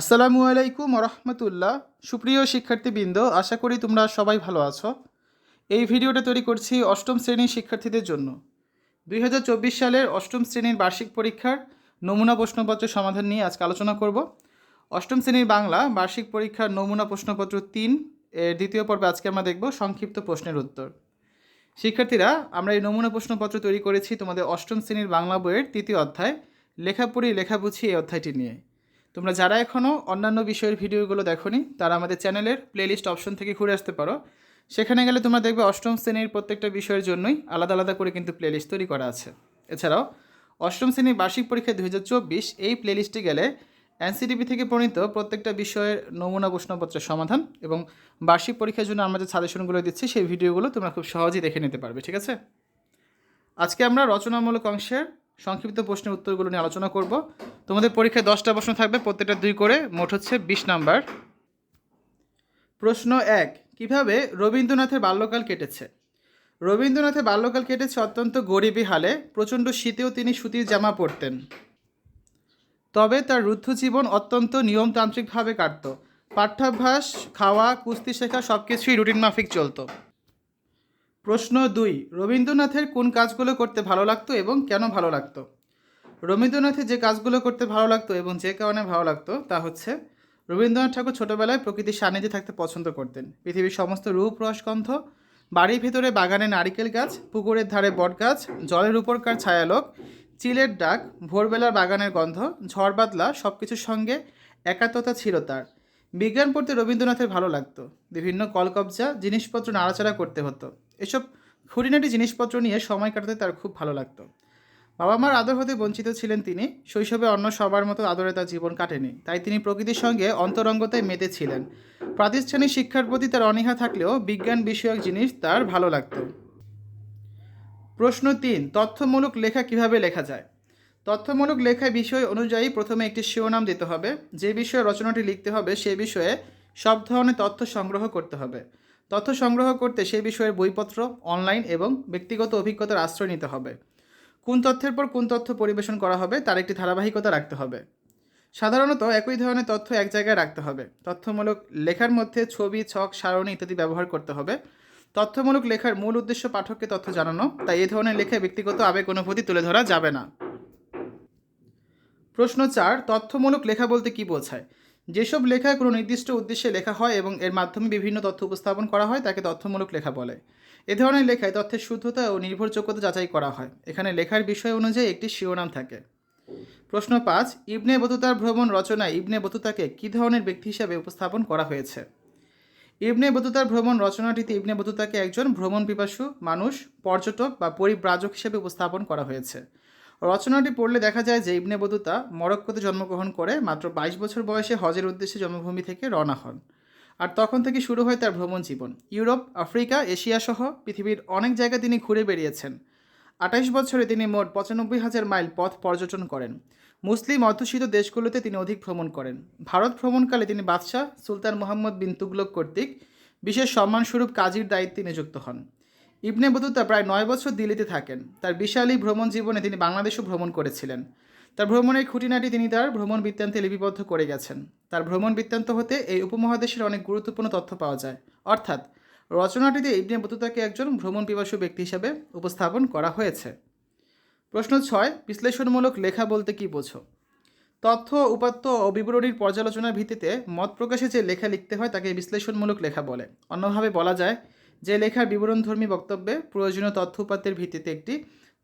আসসালামু আলাইকুম রহমতুল্লাহ সুপ্রিয় শিক্ষার্থীবৃন্দ, আশা করি তোমরা সবাই ভালো আছো। এই ভিডিওটা তৈরি করছি অষ্টম শ্রেণির শিক্ষার্থীদের জন্য। দুই হাজার চব্বিশ সালের অষ্টম শ্রেণির বার্ষিক পরীক্ষার নমুনা প্রশ্নপত্র সমাধান নিয়ে আজকে আলোচনা করব। অষ্টম শ্রেণির বাংলা বার্ষিক পরীক্ষার নমুনা প্রশ্নপত্র তিন এর দ্বিতীয় পর্বে আজকে আমরা দেখব সংক্ষিপ্ত প্রশ্নের উত্তর। শিক্ষার্থীরা, আমরা এই নমুনা প্রশ্নপত্র তৈরি করেছি তোমাদের অষ্টম শ্রেণির বাংলা বইয়ের তৃতীয় অধ্যায়, লেখাপড়ি, লেখাবুঝি এই অধ্যায়টি নিয়ে। তোমরা যারা এখনও অন্যান্য বিষয়ের ভিডিওগুলো দেখোনি, তারা আমাদের চ্যানেলের প্লেলিস্ট অপশন থেকে ঘুরে আসতে পারো। সেখানে গেলে তোমরা দেখবে অষ্টম শ্রেণির প্রত্যেকটা বিষয়ের জন্যই আলাদা আলাদা করে কিন্তু প্লেলিস্ট তৈরি করা আছে। এছাড়াও, অষ্টম শ্রেণির বার্ষিক পরীক্ষা দু হাজার চব্বিশ এই প্লেলিস্টে গেলে এনসিটিভি থেকে প্রণীত প্রত্যেকটা বিষয়ের নমুনা প্রশ্নপত্রের সমাধান এবং বার্ষিক পরীক্ষার জন্য আমরা যে সাজেশনগুলো দিচ্ছি, সেই ভিডিওগুলো তোমরা খুব সহজেই দেখে নিতে পারবে, ঠিক আছে? আজকে আমরা রচনামূলক অংশের সংক্ষিপ্ত প্রশ্নের উত্তরগুলো নিয়ে আলোচনা করব। তোমাদের পরীক্ষায় দশটা প্রশ্ন থাকবে, প্রত্যেকটা দুই করে, মোট হচ্ছে বিশ নাম্বার। প্রশ্ন এক, কীভাবে রবীন্দ্রনাথের বাল্যকাল কেটেছে? রবীন্দ্রনাথের বাল্যকাল কেটেছে অত্যন্ত গরিবী হালে, প্রচণ্ড শীতেও তিনি সুতির জামা পরতেন। তবে তার রুদ্ধ জীবন অত্যন্ত নিয়মতান্ত্রিকভাবে কাটত। পাঠ্যাভ্যাস, খাওয়া, কুস্তি শেখা সব কিছুই রুটিন মাফিক চলতো। প্রশ্ন দুই, রবীন্দ্রনাথের কোন কাজগুলো করতে ভালো লাগতো এবং কেন ভালো লাগতো? রবীন্দ্রনাথের যে কাজগুলো করতে ভালো লাগতো এবং যে কারণে ভালো লাগতো তা হচ্ছে, রবীন্দ্রনাথ ঠাকুর ছোটোবেলায় প্রকৃতির সান্নিধ্যে থাকতে পছন্দ করতেন। পৃথিবীর সমস্ত রূপ, রসগন্ধ, বাড়ির ভেতরে বাগানে নারিকেল গাছ, পুকুরের ধারে বট গাছ, জলের উপরকার ছায়ালোক, চিলের ডাক, ভোরবেলার বাগানের গন্ধ, ঝড় বাদলা সব কিছুর সঙ্গে একাত্মতা ছিল তার। বিজ্ঞান পড়তে রবীন্দ্রনাথের ভালো লাগতো। বিভিন্ন কলকবজা, জিনিসপত্র নাড়াচাড়া করতে হতো। এসব খুঁটিনাটি জিনিসপত্র নিয়ে সময় কাটাতে তার খুব ভালো লাগতো। বাবা মার আদর হতে বঞ্চিত ছিলেন তিনি। শৈশবে অন্য সবার মতো আদরে তার জীবন কাটেনি। তাই তিনি প্রকৃতির সঙ্গে অন্তরঙ্গতায় মেতে ছিলেন প্রাতিষ্ঠানিক শিক্ষার প্রতি তার অনীহা থাকলেও বিজ্ঞান বিষয়ক জিনিস তার ভালো লাগতো। প্রশ্ন তিন, তথ্যমূলক লেখা কীভাবে লেখা যায়? তথ্যমূলক লেখা বিষয় অনুযায়ী প্রথমে একটি শিরোনাম দিতে হবে। যে বিষয়ে রচনাটি লিখতে হবে, সে বিষয়ে সব ধরনের তথ্য সংগ্রহ করতে হবে। তথ্য সংগ্রহ করতে সেই বিষয়ের বইপত্র অনলাইন এবং ব্যক্তিগত অভিজ্ঞতার আশ্রয় নিতে হবে। কোন তথ্যের পর কোন তথ্য পরিবেশন করা হবে তার একটি ধারাবাহিকতা রাখতে হবে। সাধারণত একই ধরনের তথ্য এক জায়গায় রাখতে হবে। তথ্যমূলক লেখার মধ্যে ছবি, ছক, সারণী ইত্যাদি ব্যবহার করতে হবে। তথ্যমূলক লেখার মূল উদ্দেশ্য পাঠককে তথ্য জানানো। তাই এই ধরনের লেখায় ব্যক্তিগত আবেগ অনুভূতি তুলে ধরা যাবে না। প্রশ্ন চার, তথ্যমূলক লেখা বলতে কি বোঝায়? যেসব লেখা কোনো নির্দিষ্ট উদ্দেশ্যে লেখা হয় এবং এর মাধ্যমে বিভিন্ন তথ্য উপস্থাপন করা হয়, তাকে তথ্যমূলক লেখা বলে। এ ধরনের লেখায় তথ্যের শুদ্ধতা ও নির্ভরযোগ্যতা যাচাই করা হয়। এখানে লেখার বিষয় অনুযায়ী একটি শিরোনাম থাকে। প্রশ্ন পাঁচ, ইবনে বতুতার ভ্রমণ রচনায় ইবনে বতুতাকে কী ধরনের ব্যক্তি হিসাবে উপস্থাপন করা হয়েছে? ইবনে বতুতার ভ্রমণ রচনাটিতে ইবনে বতুতাকে একজন ভ্রমণ পিপাসু মানুষ, পর্যটক বা পরিব্রাজক হিসেবে উপস্থাপন করা হয়েছে। রচনাটি পড়লে দেখা যায় যে ইবনে বতুতা মরক্কোতে জন্মগ্রহণ করে মাত্র বাইশ বছর বয়সে হজের উদ্দেশ্যে জন্মভূমি থেকে রওনা হন। আর তখন থেকে শুরু হয় তার ভ্রমণ জীবন। ইউরোপ, আফ্রিকা, এশিয়া সহ পৃথিবীর অনেক জায়গা তিনি ঘুরে বেরিয়েছেন আঠাইশ বছরে তিনি মোট পঁচানব্বই হাজার মাইল পথ পর্যটন করেন। মুসলিম অধ্যুষিত দেশগুলোতে তিনি অধিক ভ্রমণ করেন। ভারত ভ্রমণকালে তিনি বাদশাহ সুলতান মোহাম্মদ বিন তুগলক কর্তৃক বিশেষ সম্মানস্বরূপ কাজীর দায়িত্বে নিযুক্ত হন। ইবনে বতুতা প্রায় নয় বছর দিল্লিতে থাকেন। তার বিশালী ভ্রমণ জীবনে তিনি বাংলাদেশও ভ্রমণ করেছিলেন। তার ভ্রমণের খুঁটিনাটি তিনি তার ভ্রমণ বৃত্তান্তে লিপিবদ্ধ করে গেছেন। তার ভ্রমণ বৃত্তান্ত হতে এই উপমহাদেশের অনেক গুরুত্বপূর্ণ তথ্য পাওয়া যায়। অর্থাৎ, রচনাটিতে ইবনে বতুতাকে একজন ভ্রমণ পিপাসু ব্যক্তি হিসাবে উপস্থাপন করা হয়েছে। প্রশ্ন ছয়, বিশ্লেষণমূলক লেখা বলতে কী বোঝো? তথ্য, উপাত্ত ও বিবরণীর পর্যালোচনার ভিত্তিতে মত প্রকাশে যে লেখা লিখতে হয় তাকে বিশ্লেষণমূলক লেখা বলে। অন্যভাবে বলা যায় যে লেখার বিবরণধর্মী বক্তব্যে প্রয়োজনীয় তথ্য উপাত্তের ভিত্তিতে একটি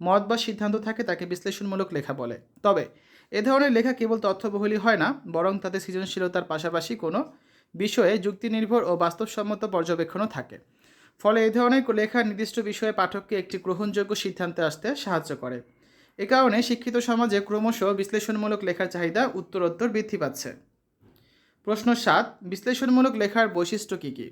মত বা সিদ্ধান্ত থাকে, তাকে বিশ্লেষণমূলক লেখা বলে। তবে এ ধরনের লেখা কেবল তথ্যবহুলই হয় না, বরং তাতে সৃজনশীলতার পাশাপাশি কোনো বিষয়ে যুক্তিনির্ভর ও বাস্তবসম্মত পর্যবেক্ষণও থাকে। ফলে এ ধরনের লেখা নির্দিষ্ট বিষয়ে পাঠককে একটি গ্রহণযোগ্য সিদ্ধান্তে আসতে সাহায্য করে। এ কারণে শিক্ষিত সমাজে ক্রমশ বিশ্লেষণমূলক লেখার চাহিদা উত্তরোত্তর বৃদ্ধি পাচ্ছে। প্রশ্ন সাত, বিশ্লেষণমূলক লেখার বৈশিষ্ট্য কী কী?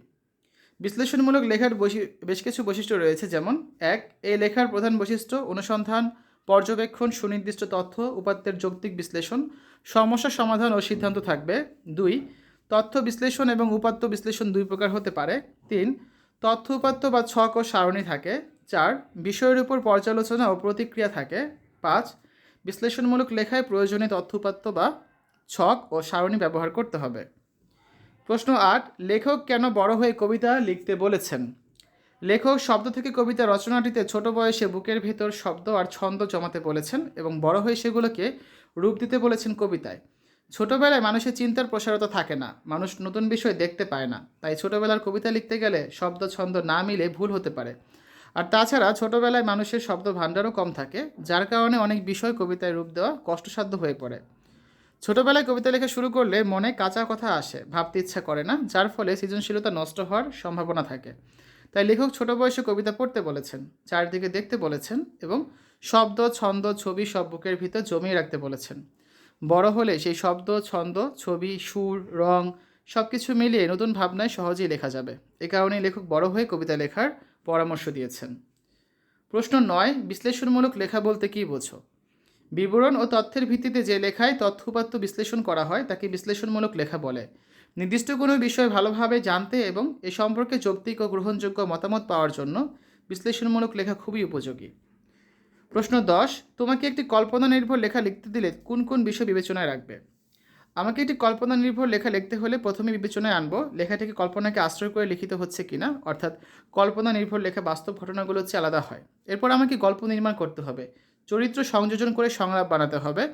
বিশ্লেষণমূলক লেখার বৈশি- কিছু বৈশিষ্ট্য রয়েছে, যেমন এক এই লেখার প্রধান বৈশিষ্ট্য অনুসন্ধান, পর্যবেক্ষণ, সুনির্দিষ্ট তথ্য, উপাত্তের যৌক্তিক বিশ্লেষণ, সমস্যা সমাধান ও সিদ্ধান্ত থাকবে। দুই, তথ্য বিশ্লেষণ এবং উপাত্ত বিশ্লেষণ দুই প্রকার হতে পারে। তিন, তথ্য উপাত্ত বা ছক ও সারণী থাকে। চার, বিষয়ের উপর পর্যালোচনা ও প্রতিক্রিয়া থাকে। পাঁচ, বিশ্লেষণমূলক লেখায় প্রয়োজনীয় তথ্য উপাত্ত বা ছক ও সারণী ব্যবহার করতে হবে। প্রশ্ন আট, লেখক কেন বড় হয়ে কবিতা লিখতে বলেছেন? লেখক শব্দ থেকে কবিতা রচনাটিতে ছোট বয়সে বুকের ভেতর শব্দ আর ছন্দ জমাতে বলেছেন এবং বড় হয়ে সেগুলোকে রূপ দিতে বলেছেন কবিতায়। ছোটবেলায় মানুষের চিন্তার প্রসারতা থাকে না, মানুষ নতুন বিষয় দেখতে পায় না, তাই ছোটবেলার কবিতা লিখতে গেলে শব্দ ছন্দ না মিলে ভুল হতে পারে। আর তাছাড়া ছোটবেলায় মানুষের শব্দ ভাণ্ডারও কম থাকে, যার কারণে অনেক বিষয় কবিতায় রূপ দেওয়া কষ্টসাধ্য হয়ে পড়ে। ছোটবেলায় কবিতা লেখা শুরু করলে মনে কাঁচা কথা আসে, ভাবতে ইচ্ছা করে না, যার ফলে সৃজনশীলতা নষ্ট হওয়ার সম্ভাবনা থাকে। তাই লেখক ছোট বয়সে কবিতা পড়তে বলেছেন, চারদিকে দেখতে বলেছেন এবং শব্দ, ছন্দ, ছবি সব বুকের ভিতর জমিয়ে রাখতে বলেছেন। বড় হলে সেই শব্দ, ছন্দ, ছবি, সুর, রং সব কিছু মিলিয়ে নতুন ভাবনায় সহজেই লেখা যাবে। এ কারণেই লেখক বড় হয়ে কবিতা লেখার পরামর্শ দিয়েছেন। প্রশ্ন নয়, বিশ্লেষণমূলক লেখা বলতে কী বোঝো? বিবরণ ও তথ্যের ভিত্তিতে যে লেখায় তথ্যপাত্য বিশ্লেষণ করা হয়, তাকে বিশ্লেষণমূলক লেখা বলে। নির্দিষ্ট কোনো বিষয় ভালোভাবে জানতে এবং এ সম্পর্কে যৌক্তিক ও গ্রহণযোগ্য মতামত পাওয়ার জন্য বিশ্লেষণমূলক লেখা খুবই উপযোগী। প্রশ্ন দশ, তোমাকে একটি কল্পনা নির্ভর লেখা লিখতে দিলে কোন কোন বিষয় বিবেচনায় রাখবে? আমাকে একটি কল্পনা নির্ভর লেখা লিখতে হলে প্রথমে বিবেচনায় আনব, লেখাটিকে কল্পনাকে আশ্রয় করে লিখিত হচ্ছে কিনা, অর্থাৎ কল্পনা নির্ভর লেখা বাস্তব ঘটনাগুলো হচ্ছে আলাদা হয়। এরপর আমাকে গল্প নির্মাণ করতে হবে। চরিত্র সংযোজন করে সংলাপ বানাতে হবে।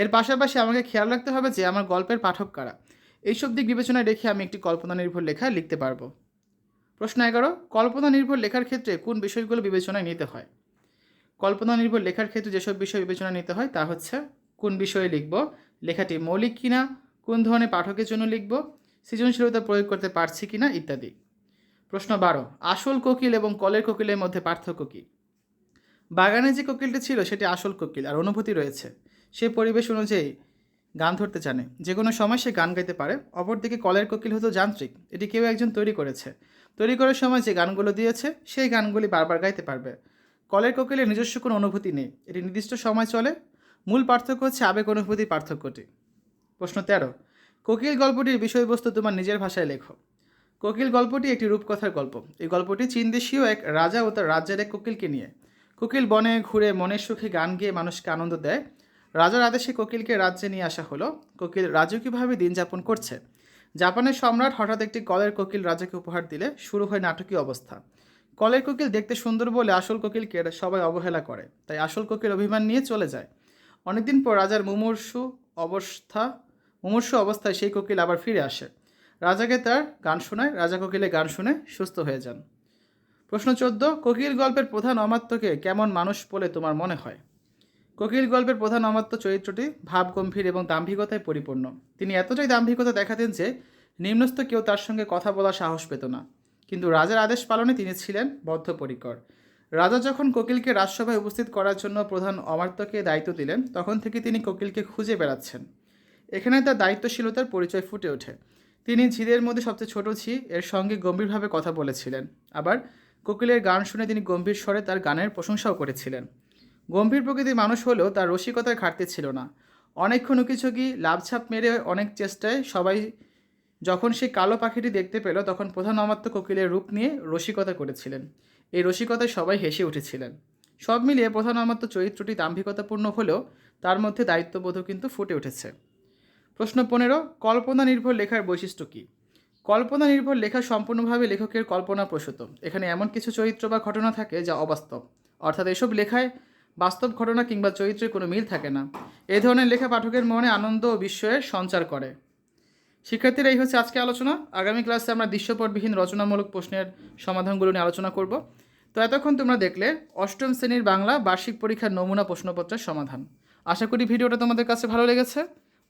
এর পাশাপাশি আমাকে খেয়াল রাখতে হবে যে আমার গল্পের পাঠক কারা। এইসব দিক বিবেচনায় রেখে আমি একটি কল্পনা নির্ভর লেখা লিখতে পারব। প্রশ্ন এগারো কল্পনা নির্ভর লেখার ক্ষেত্রে কোন বিষয়গুলো বিবেচনায় নিতে হয়? কল্পনা নির্ভর লেখার ক্ষেত্রে যেসব বিষয় বিবেচনা নিতে হয় তা হচ্ছে, কোন বিষয়ে লিখব, লেখাটি মৌলিক কিনা, কোন ধরনের পাঠকের জন্য লিখব, সৃজনশীলতা প্রয়োগ করতে পারছি কিনা ইত্যাদি। প্রশ্ন বারো, আসল কোকিল এবং কলের কোকিলের মধ্যে পার্থক্য কী? বাগানে যে কোকিলটি ছিল, সেটি আসল কোকিল আর অনুভূতি রয়েছে। সে পরিবেশ অনুযায়ী গান ধরতে জানে। যে কোনো সময় সে গান গাইতে পারে। অপরদিকে কলের কোকিল হতো যান্ত্রিক। এটি কেউ একজন তৈরি করেছে। তৈরি করার সময় যে গানগুলো দিয়েছে, সেই গানগুলি বারবার গাইতে পারবে। কলের কোকিলের নিজস্ব কোনো অনুভূতি নেই। এটি নির্দিষ্ট সময় চলে। মূল পার্থক্য হচ্ছে আবেগ অনুভূতির পার্থক্যটি। প্রশ্ন তেরো, কোকিল গল্পটির বিষয়বস্তু তোমার নিজের ভাষায় লেখো। কোকিল গল্পটি একটি রূপকথার গল্প। এই গল্পটি চীন দেশীয় এক রাজা ও তার রাজ্যের এক কোকিলকে নিয়ে। কোকিল বনে ঘুরে মনের সুখে গান গেয়ে মানুষকে আনন্দ দেয়। রাজার আদেশে কোকিলকে রাজ্যে নিয়ে আসা হলো। কোকিল রাজকীয়ভাবে দিন যাপন করছে? জাপানের সম্রাট হঠাৎ একটি কলের কোকিল রাজাকে উপহার দিলে শুরু হয় নাটকীয় অবস্থা। কলের কোকিল দেখতে সুন্দর বলে আসল কোকিলকে সবাই অবহেলা করে, তাই আসল কোকিল অভিমান নিয়ে চলে যায়। অনেকদিন পর রাজার মুমূর্ষু অবস্থা, মুমূর্ষু অবস্থায় সেই কোকিল আবার ফিরে আসে। রাজাকে তার গান শোনায়, রাজা কোকিলে গান শুনে সুস্থ হয়ে যান। প্রশ্ন চোদ্দ, কোকিল গল্পের প্রধান অমাত্যকে কেমন মানুষ বলে তোমার মনে হয়? কোকিল গল্পের প্রধান অমাত্য চরিত্রটি ভাবগম্ভীর এবং দাম্ভিকতায় পরিপূর্ণ। তিনি এতটাই দাম্ভিকতা দেখাতেন যে, নিম্নস্থ কেউ তার সঙ্গে কথা বলার সাহস পেত না। কিন্তু রাজার আদেশ পালনে তিনি ছিলেন বদ্ধপরিকর। রাজা যখন কোকিলকে রাজসভায় উপস্থিত করার জন্য প্রধান অমাত্যকে দায়িত্ব দিলেন, তখন থেকে তিনি কোকিলকে খুঁজে বেড়াচ্ছেন। এখানে তার দায়িত্বশীলতার পরিচয় ফুটে ওঠে। তিনি ঝিদের মধ্যে সবচেয়ে ছোট ঝি, এর সঙ্গে গম্ভীরভাবে কথা বলেছিলেন। আবার কোকিলের গান শুনে তিনি গম্ভীর স্বরে তার গানের প্রশংসাও করেছিলেন। গম্ভীর প্রকৃতির মানুষ হলেও তার রসিকতার ঘাটতি ছিল না। অনেকক্ষণ উকিঝুঁকি লাভছাপ মেরে অনেক চেষ্টায় সবাই যখন সেই কালো পাখিটি দেখতে পেল, তখন প্রধান অমাত্য কোকিলের রূপ নিয়ে রসিকতা করেছিলেন। এই রসিকতায় সবাই হেসে উঠেছিলেন। সব মিলিয়ে প্রধান অমাত্য চরিত্রটি দাম্ভিকতাপূর্ণ হলেও তার মধ্যে দায়িত্ববোধও কিন্তু ফুটে উঠেছে। প্রশ্ন পনেরো কল্পনা নির্ভর লেখার বৈশিষ্ট্য কী? কল্পনা নির্ভর লেখা সম্পূর্ণভাবে লেখকের কল্পনা প্রসূত এখানে এমন কিছু চরিত্র বা ঘটনা থাকে যা অবাস্তব। অর্থাৎ এসব লেখায় বাস্তব ঘটনা কিংবা চরিত্রের কোনো মিল থাকে না। এই ধরনের লেখা পাঠকের মনে আনন্দ ও বিস্ময়ের সঞ্চার করে। শিক্ষার্থীরা, এই হচ্ছে আজকে আলোচনা। আগামী ক্লাসে আমরা দৃশ্যপটবিহীন রচনামূলক প্রশ্নের সমাধানগুলো নিয়ে আলোচনা করব। তো এতক্ষণ তোমরা দেখলে অষ্টম শ্রেণির বাংলা বার্ষিক পরীক্ষার নমুনা প্রশ্নপত্রের সমাধান। আশা করি ভিডিওটা তোমাদের কাছে ভালো লেগেছে।